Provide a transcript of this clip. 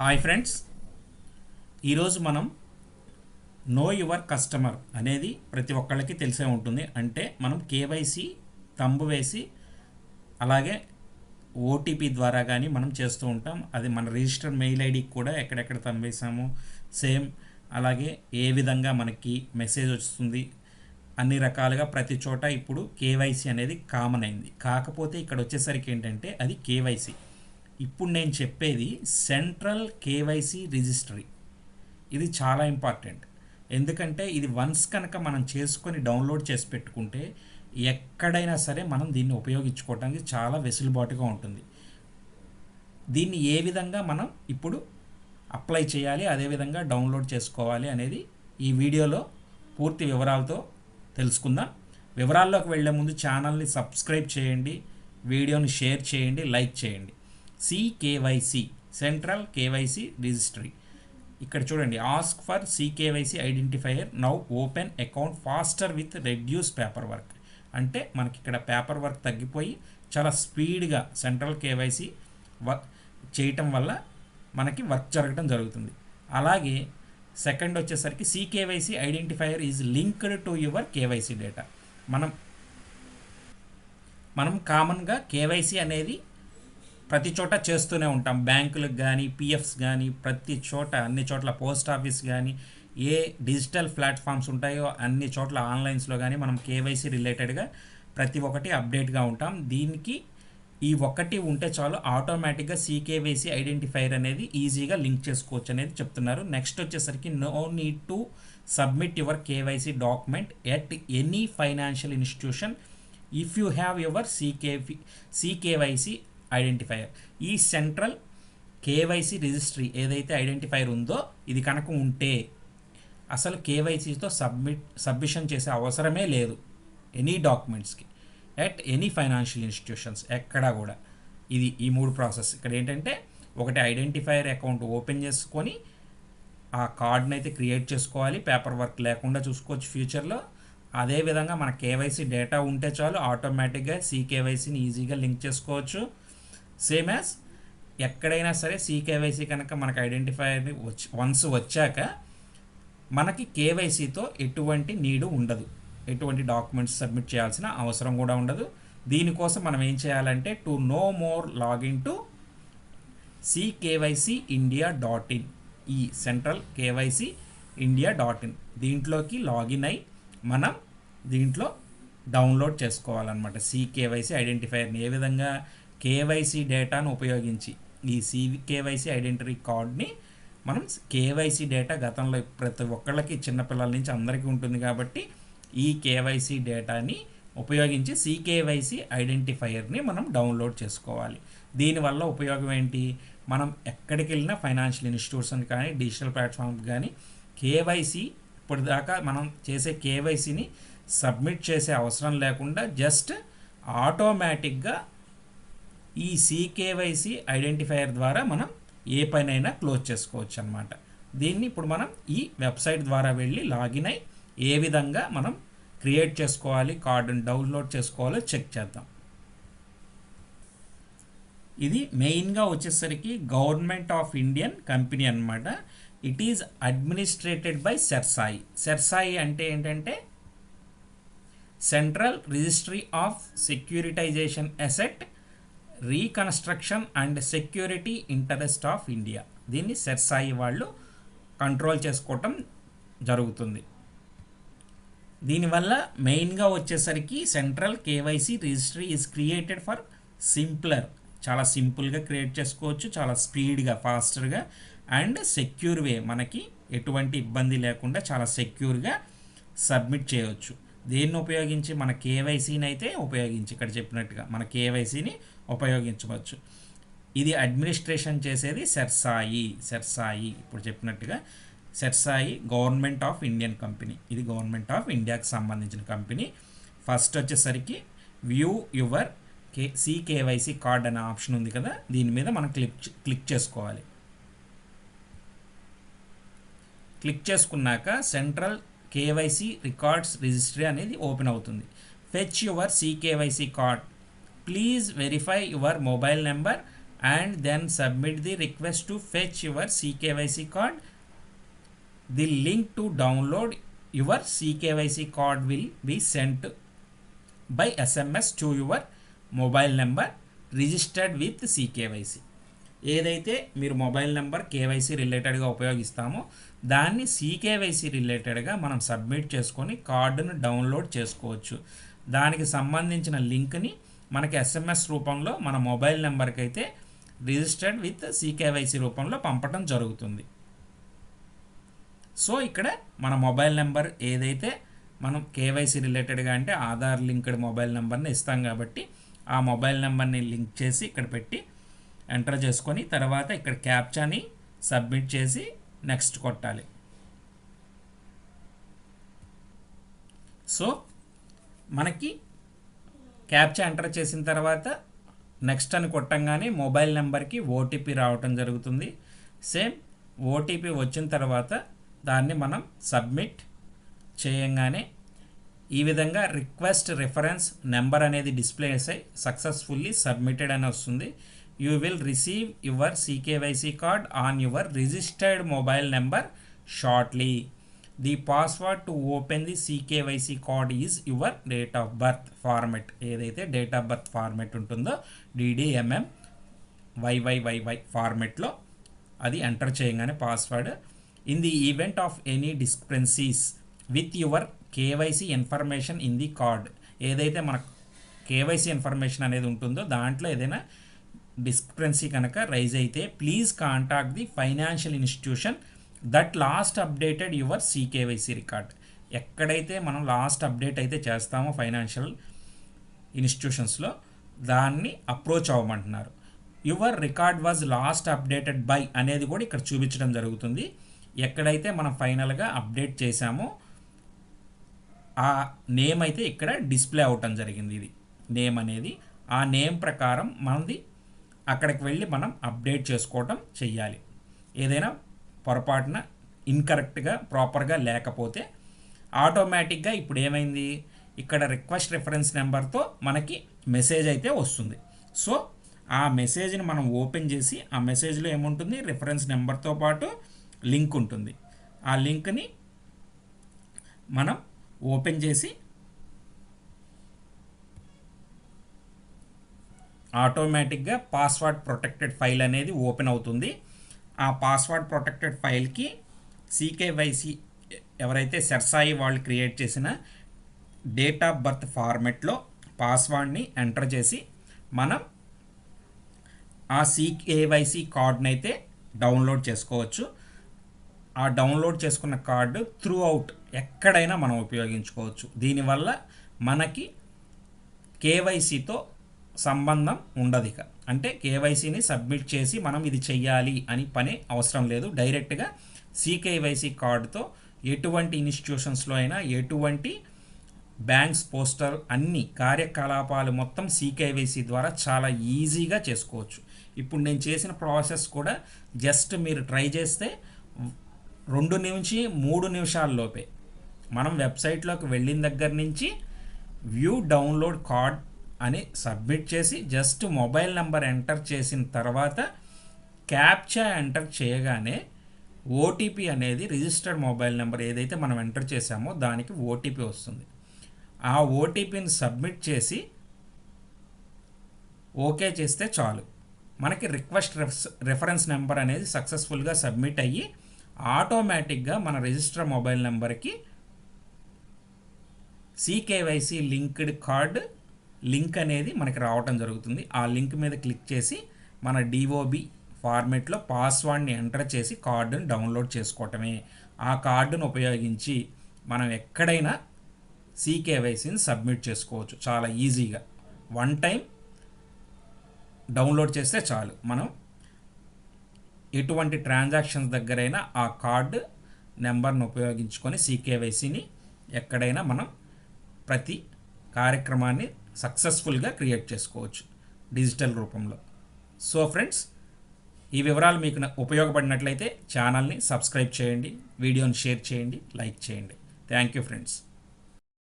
Hi friends. ఈరోజు మనం no your customer అనేది ప్రతి ఒక్కళ్ళకి తెలిసే ఉంటుంది. అంటే మనం కేవైసీ తంబు వేసి అలాగే ఓటీపీ ద్వారా కానీ మనం చేస్తూ ఉంటాం. అది మన రిజిస్టర్ మెయిల్ ఐడికి కూడా ఎక్కడెక్కడ తంబేసాము సేమ్ అలాగే ఏ విధంగా మనకి మెసేజ్ వస్తుంది. అన్ని రకాలుగా ప్రతి చోట ఇప్పుడు కేవైసీ అనేది కామన్ అయింది. కాకపోతే ఇక్కడ వచ్చేసరికి ఏంటంటే అది కేవైసీ. ఇప్పుడు నేను చెప్పేది సెంట్రల్ కేవైసీ రిజిస్టరీ ఇది చాలా ఇంపార్టెంట్ ఎందుకంటే ఇది వన్స్ కనుక మనం చేసుకొని డౌన్లోడ్ చేసి పెట్టుకుంటే ఎక్కడైనా సరే మనం దీన్ని ఉపయోగించుకోవడానికి చాలా వెసులుబాటుగా ఉంటుంది. దీన్ని ఏ విధంగా మనం ఇప్పుడు అప్లై చేయాలి అదేవిధంగా డౌన్లోడ్ చేసుకోవాలి అనేది ఈ వీడియోలో పూర్తి వివరాలతో తెలుసుకుందాం. వివరాల్లోకి వెళ్ళే ముందు ఛానల్ని సబ్స్క్రైబ్ చేయండి వీడియోని షేర్ చేయండి లైక్ చేయండి. సికేవైసి సెంట్రల్ కేవైసీ రిజిస్ట్రీ ఇక్కడ చూడండి ask for CKYC identifier now open account faster with reduce paper work అంటే మనకి ఇక్కడ పేపర్ వర్క్ తగ్గిపోయి చాలా స్పీడ్గా సెంట్రల్ కేవైసీ వర్క్ చేయటం వల్ల మనకి వర్క్ జరగడం జరుగుతుంది. అలాగే సెకండ్ వచ్చేసరికి CKYC identifier is linked to your KYC data మనం మనం కామన్గా కేవైసీ అనేది ప్రతి చోట చేస్తూనే ఉంటాం. బ్యాంకులకు కానీ పిఎఫ్స్ కానీ ప్రతి చోట అన్ని చోట్ల పోస్ట్ ఆఫీస్ కానీ ఏ డిజిటల్ ప్లాట్ఫామ్స్ ఉంటాయో అన్ని చోట్ల ఆన్లైన్స్లో కానీ మనం కేవైసీ రిలేటెడ్గా ప్రతి ఒక్కటి అప్డేట్గా ఉంటాం. దీనికి ఈ ఒక్కటి ఉంటే చాలు ఆటోమేటిక్గా సీకేవైసీ ఐడెంటిఫైర్ అనేది ఈజీగా లింక్ చేసుకోవచ్చు అనేది చెప్తున్నారు. నెక్స్ట్ వచ్చేసరికి no need to submit your KYC document at any financial institution. If you have your CKV CKYC identifier. ఈ సెంట్రల్ కేవైసీ రిజిస్ట్రీ ఏదైతే ఐడెంటిఫైర్ ఉందో ఇది కనుక ఉంటే అసలు కేవైసీతో సబ్మిట్ సబ్మిషన్ చేసే అవసరమే లేదు ఎనీ డాక్యుమెంట్స్కి ఎట్ ఎనీ ఫైనాన్షియల్ ఇన్స్టిట్యూషన్స్ ఎక్కడా కూడా. ఇది ఈ మూడు ప్రాసెస్. ఇక్కడ ఏంటంటే ఒకటి ఐడెంటిఫైయర్ అకౌంట్ ఓపెన్ చేసుకొని ఆ కార్డ్ని అయితే క్రియేట్ చేసుకోవాలి పేపర్ వర్క్ లేకుండా చూసుకోవచ్చు ఫ్యూచర్లో. అదేవిధంగా మన కేవైసీ డేటా ఉంటే చాలు ఆటోమేటిక్గా సీకేవైసీని ఈజీగా లింక్ చేసుకోవచ్చు. సేమ్ యాజ్ ఎక్కడైనా సరే సీకేవైసీ కనుక మనకు ఐడెంటిఫైర్ వచ్చి వన్స్ వచ్చాక మనకి కేవైసీతో ఎటువంటి నీడు ఉండదు. ఎటువంటి డాక్యుమెంట్స్ సబ్మిట్ చేయాల్సిన అవసరం కూడా ఉండదు. దీనికోసం మనం ఏం చేయాలంటే to know more login to CKYC India dot in ఈ central KYC India dot in దీంట్లోకి లాగిన్ అయి మనం దీంట్లో డౌన్లోడ్ చేసుకోవాలన్నమాట. సికేవైసీ ఐడెంటిఫైర్ని ఏ విధంగా కేవైసీ డేటాను ఉపయోగించి ఈ సివి కేవైసీ ఐడెంటిటీ కార్డ్ని మనం కేవైసీ డేటా గతంలో ప్రతి ఒక్కళ్ళకి చిన్నపిల్లల నుంచి అందరికీ ఉంటుంది కాబట్టి ఈ కేవైసీ డేటాని ఉపయోగించి సికేవైసీ ఐడెంటిఫైయర్ని మనం డౌన్లోడ్ చేసుకోవాలి. దీనివల్ల ఉపయోగం ఏంటి? మనం ఎక్కడికి వెళ్ళినా ఫైనాన్షియల్ ఇన్స్టిట్యూషన్ కానీ డిజిటల్ ప్లాట్ఫామ్ కానీ కేవైసీ ఇప్పటిదాకా మనం చేసే కేవైసీని సబ్మిట్ చేసే అవసరం లేకుండా జస్ట్ ఆటోమేటిక్గా ఈ సికేవైసీ ఐడెంటిఫైయర్ ద్వారా మనం ఏ పనైనా క్లోజ్ చేసుకోవచ్చు అనమాట దీన్ని ఇప్పుడు మనం ఈ వెబ్సైట్ ద్వారా వెళ్ళి లాగిన్ అయి ఏ విధంగా మనం క్రియేట్ చేసుకోవాలి కార్డుని డౌన్లోడ్ చేసుకోవాలో చెక్ చేద్దాం. ఇది మెయిన్గా వచ్చేసరికి గవర్నమెంట్ ఆఫ్ ఇండియన్ కంపెనీ అనమాట it is administrated by CERSAI. CERSAI అంటే ఏంటంటే central registry of securitisation asset reconstruction and security interest of India. దీన్ని సెర్సాయి వాళ్ళు కంట్రోల్ చేసుకోవటం జరుగుతుంది. దీనివల్ల మెయిన్గా వచ్చేసరికి central KYC registry is created for simpler చాలా సింపుల్గా క్రియేట్ చేసుకోవచ్చు చాలా స్పీడ్గా ఫాస్టర్గా అండ్ సెక్యూర్ వే మనకి ఎటువంటి ఇబ్బంది లేకుండా చాలా సెక్యూర్గా సబ్మిట్ చేయవచ్చు దేన్ని ఉపయోగించి? మన కేవైసీని అయితే ఉపయోగించి. ఇక్కడ చెప్పినట్టుగా మన కేవైసీని ఉపయోగించవచ్చు. ఇది అడ్మినిస్ట్రేషన్ చేసేది సెర్సాయి సెర్సాయి ఇప్పుడు చెప్పినట్టుగా CERSAI government of Indian company ఇది గవర్నమెంట్ ఆఫ్ ఇండియాకి సంబంధించిన కంపెనీ ఫస్ట్ వచ్చేసరికి view your K CKYC card అనే ఆప్షన్ ఉంది కదా దీని మీద మనం క్లిక్ క్లిక్ చేసుకోవాలి. క్లిక్ చేసుకున్నాక సెంట్రల్ కేవైసీ రికార్డ్స్ రిజిస్ట్రీ అనేది ఓపెన్ అవుతుంది. Fetch your CKYC card please verify your mobile number and then submit the request to fetch your CKYC card. The link to download your CKYC card will be sent by SMS to your mobile number registered with CKYC ఏదైతే మీరు mobile number KYC రిలేటెడ్గా ఉపయోగిస్తామో దాన్ని CKYC రిలేటెడ్గా మనం submit చేసుకొని కార్డును download చేసుకోవచ్చు దానికి సంబంధించిన లింక్ని మనకి ఎస్ఎంఎస్ రూపంలో మన మొబైల్ నెంబర్కి అయితే రిజిస్టర్డ్ విత్ సీకేవైసీ రూపంలో పంపటం జరుగుతుంది. సో ఇక్కడ మన మొబైల్ నెంబర్ ఏదైతే మనం కేవైసీ రిలేటెడ్గా అంటే ఆధార్ లింక్డ్ మొబైల్ నెంబర్ని ఇస్తాం కాబట్టి ఆ మొబైల్ నెంబర్ని లింక్ చేసి ఇక్కడ పెట్టి ఎంటర్ చేసుకొని తర్వాత ఇక్కడ క్యాప్చాని సబ్మిట్ చేసి నెక్స్ట్ కొట్టాలి. సో మనకి క్యాప్చా ఎంటర్ చేసిన తర్వాత నెక్స్ట్ అని కొట్టంగానే మొబైల్ నెంబర్కి ఓటీపీ రావటం జరుగుతుంది. సేమ్ ఓటీపీ వచ్చిన తర్వాత దాన్ని మనం సబ్మిట్ చేయంగానే ఈ విధంగా రిక్వెస్ట్ రిఫరెన్స్ నెంబర్ అనేది డిస్ప్లే అయి సక్సెస్ఫుల్లీ సబ్మిటెడ్ అని వస్తుంది. You will receive your CKYC card on your registered mobile number shortly. The password to open the CKYC card is your date of birth format ఏదైతే date of birth format ఉంటుందో డిడిఎంఎం వైవైవైవై ఫార్మెట్లో అది enter చేయగానే password in the event of any discrepancies with your KYC information in the card ఏదైతే మన KYC information అనేది ఉంటుందో దాంట్లో ఏదైనా డిస్క్రెన్సీ కనుక రైజ్ అయితే please contact the financial institution that last updated your CKYC record ఎక్కడైతే మనం లాస్ట్ అప్డేట్ అయితే చేస్తామో ఫైనాన్షియల్ ఇన్స్టిట్యూషన్స్లో దాన్ని approach అవ్వమంటున్నారు. Your record was last updated by అనేది కూడా ఇక్కడ చూపించడం జరుగుతుంది. ఎక్కడైతే మనం ఫైనల్గా అప్డేట్ చేశామో ఆ నేమ్ అయితే ఇక్కడ డిస్ప్లే అవటం జరిగింది ఇది. నేమ్ అనేది ఆ నేమ్ ప్రకారం మనది అక్కడికి వెళ్ళి మనం అప్డేట్ చేసుకోవటం చెయ్యాలి. ఏదైనా పొరపాటున ఇన్కరెక్ట్గా ప్రాపర్గా లేకపోతే ఆటోమేటిక్గా ఇప్పుడు ఏమైంది? ఇక్కడ రిక్వెస్ట్ రిఫరెన్స్ నెంబర్తో మనకి మెసేజ్ అయితే వస్తుంది. సో ఆ మెసేజ్ని మనం ఓపెన్ చేసి ఆ మెసేజ్లో ఏముంటుంది? రిఫరెన్స్ నెంబర్తో పాటు లింక్ ఉంటుంది. ఆ లింక్ని మనం ఓపెన్ చేసి ఆటోమేటిక్గా పాస్వర్డ్ ప్రొటెక్టెడ్ ఫైల్ అనేది ఓపెన్ అవుతుంది. ఆ పాస్వర్డ్ ప్రొటెక్టెడ్ ఫైల్కి సీకేవైసీ ఎవరైతే సెర్సాయి వాళ్ళు క్రియేట్ చేసిన డేట్ ఆఫ్ బర్త్ ఫార్మెట్లో పాస్వర్డ్ని ఎంటర్ చేసి మనం ఆ సీకేవైసీ కార్డ్ని అయితే డౌన్లోడ్ చేసుకోవచ్చు. ఆ డౌన్లోడ్ చేసుకున్న కార్డు త్రూ అవుట్ ఎక్కడైనా మనం ఉపయోగించుకోవచ్చు. దీనివల్ల మనకి కేవైసీతో సంబంధం ఉండదు ఇక. అంటే కేవైసీని సబ్మిట్ చేసి మనం ఇది చెయ్యాలి అని పని అవసరం లేదు. డైరెక్ట్గా సీకేవైసీ కార్డుతో ఎటువంటి ఇన్స్టిట్యూషన్స్లో అయినా ఎటువంటి బ్యాంక్స్ పోస్టర్ అన్ని కార్యకలాపాలు మొత్తం సీకేవైసీ ద్వారా చాలా ఈజీగా చేసుకోవచ్చు. ఇప్పుడు నేను చేసిన ప్రాసెస్ కూడా జస్ట్ మీరు ట్రై చేస్తే రెండు నుంచి మూడు నిమిషాల్లోపే మనం వెబ్సైట్లోకి వెళ్ళిన దగ్గర నుంచి వ్యూ డౌన్లోడ్ కార్డ్ అని సబ్మిట్ చేసి జస్ట్ మొబైల్ నెంబర్ ఎంటర్ చేసిన తర్వాత క్యాప్చా ఎంటర్ చేయగానే ఓటీపీ అనేది రిజిస్టర్డ్ మొబైల్ నెంబర్ ఏదైతే మనం ఎంటర్ చేసామో దానికి ఓటీపీ వస్తుంది. ఆ ఓటీపీని సబ్మిట్ చేసి ఓకే చేస్తే చాలు. మనకి రిక్వెస్ట్ రెఫరెన్స్ నెంబర్ అనేది సక్సెస్ఫుల్గా సబ్మిట్ అయ్యి ఆటోమేటిక్గా మన రిజిస్టర్ మొబైల్ నెంబర్కి సీకేవైసీ లింక్డ్ కార్డ్ లింక్ అనేది మనకి రావటం జరుగుతుంది. ఆ లింక్ మీద క్లిక్ చేసి మన డిఓబి ఫార్మెట్లో పాస్వర్డ్ని ఎంటర్ చేసి కార్డుని డౌన్లోడ్ చేసుకోవటమే. ఆ కార్డును ఉపయోగించి మనం ఎక్కడైనా సీకేవైసీని సబ్మిట్ చేసుకోవచ్చు. చాలా ఈజీగా. వన్ టైం డౌన్లోడ్ చేస్తే చాలు. మనం ఎటువంటి ట్రాన్సాక్షన్స్ దగ్గరైనా ఆ కార్డు నెంబర్ను ఉపయోగించుకొని సీకేవైసీని ఎక్కడైనా మనం ప్రతి కార్యక్రమాన్ని సక్సెస్ఫుల్గా క్రియేట్ చేసుకోవచ్చు డిజిటల్ రూపంలో. సో ఫ్రెండ్స్ ఈ వివరాలు మీకు ఉపయోగపడినట్లయితే ఛానల్ని సబ్స్క్రైబ్ చేయండి వీడియోని షేర్ చేయండి లైక్ చేయండి. Thank you friends.